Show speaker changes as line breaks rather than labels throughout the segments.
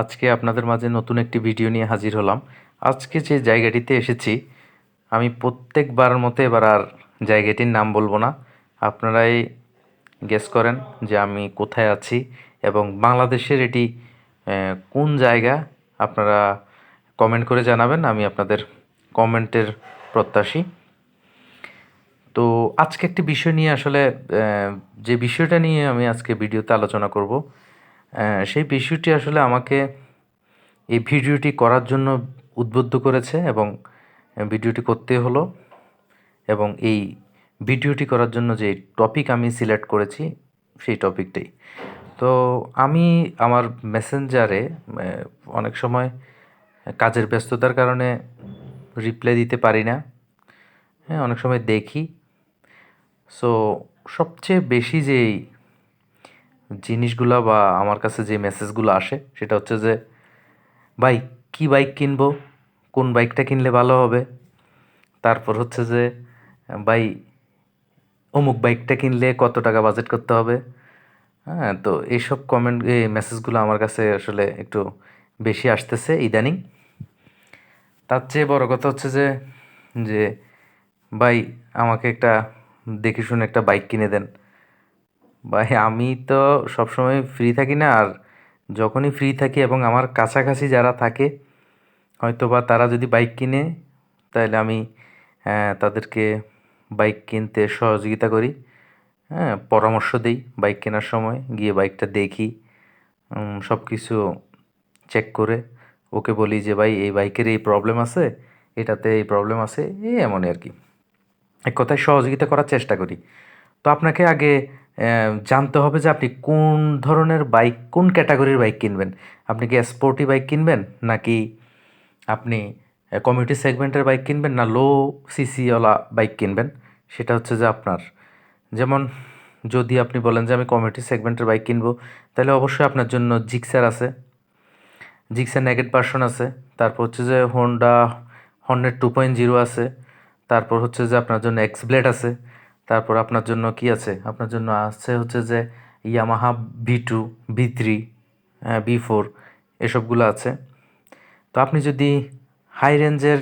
আজকে আপনাদের মাঝে নতুন একটি ভিডিও নিয়ে হাজির হলাম। আজকে যে জায়গাটিতে এসেছি, আমি প্রত্যেকবারের মতো এবার আর জায়গাটির নাম বলব না। আপনারাই গেস করেন যে আমি কোথায় আছি এবং বাংলাদেশের এটি কোন জায়গা? আপনারা কমেন্ট করে জানাবেন, আমি আপনাদের কমেন্টের প্রত্যাশী। তো আজকে একটি বিষয় নিয়ে আসলে যে বিষয়টা নিয়ে আমি আজকে ভিডিওতে আলোচনা করব সেই বিষয়টি আসলে আমাকে এই ভিডিওটি করার জন্য উদ্বুদ্ধ করেছে এবং ভিডিওটি করতে হলো এবং এই ভিডিওটি করার জন্য যে টপিক আমি সিলেক্ট করেছি, সেই টপিকটাই তো আমি আমার মেসেঞ্জারে অনেক সময় কাজের ব্যস্ততার কারণে রিপ্লাই দিতে পারি না। হ্যাঁ অনেক সময় দেখি। সো সবচেয়ে বেশি যেই জিনিসগুলো বা আমার কাছে যে মেসেজগুলো আসে, সেটা হচ্ছে যে, ভাই, কি বাইক কিনবো? কোন বাইকটা কিনলে ভালো হবে? তারপর হচ্ছে যে, ভাই, অমুক বাইকটা কিনলে কত টাকা বাজেট করতে হবে? হ্যাঁ তো এইসব কমেন্ট এই মেসেজগুলো আমার কাছে আসলে একটু বেশি আসতেছে ইদানিং। তার চেয়ে বড় কথা হচ্ছে যে যে, ভাই, আমাকে একটা দেখে শুনে একটা বাইক কিনে দেন। ভাই, আমি তো সবসময় ফ্রি থাকি না, আর যখনই ফ্রি থাকি এবং আমার কাছাকাছি যারা থাকে হয়তো বা তারা যদি বাইক কিনে তাহলে আমি তাদেরকে বাইক কিনতে সহযোগিতা করি। হ্যাঁ পরামর্শ দিই বাইক কেনার সময়, গিয়ে বাইকটা দেখি সব কিছু চেক করে। ওকে বলি যে, ভাই, এই বাইকের এই প্রবলেম আছে, এটাতে এই প্রবলেম আছে, এই এমনই আর কি। এক কথায় সহযোগিতা করার চেষ্টা করি। তো আপনাকে আগে জানতে হবে যে আপনি কোন ধরনের বাইক, কোন ক্যাটাগরির বাইক কিনবেন। আপনি কি স্পোর্টি বাইক কিনবেন, নাকি আপনি কমিউনিটি সেগমেন্টের বাইক কিনবেন, না লো সিসিওয়ালা বাইক কিনবেন? সেটা হচ্ছে যে আপনার, যেমন যদি আপনি বলেন যে আমি কমিউনিটি সেগমেন্টের বাইক কিনবো, তাহলে অবশ্যই আপনার জন্য জিক্সার আছে জিক্সার নেগেট ভার্সন আছে, তারপর হচ্ছে যে Honda Hornet two point zero আছে, তারপর হচ্ছে যে আপনার জন্য এক্স ব্লেড আছে তারপর আপনার জন্য কি আছে? আপনার জন্য আছে হচ্ছে যে Yamaha V two V three B four এসবগুলো আছে। তো আপনি যদি হাই রেঞ্জের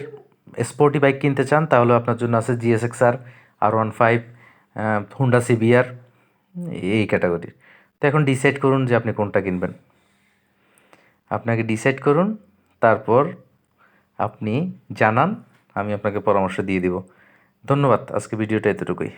স্পোর্টি বাইক কিনতে চান, তাহলে আপনার জন্য আছে GSX R R one five Honda CBR এই ক্যাটাগরির তো এখন ডিসাইড করুন যে আপনি কোনটা কিনবেন। আপনাকে ডিসাইড করুন, তারপর আপনি জানান, আমি আপনাকে পরামর্শ দিয়ে দিব। ধন্যবাদ আজকে ভিডিওটা এতটুকুই।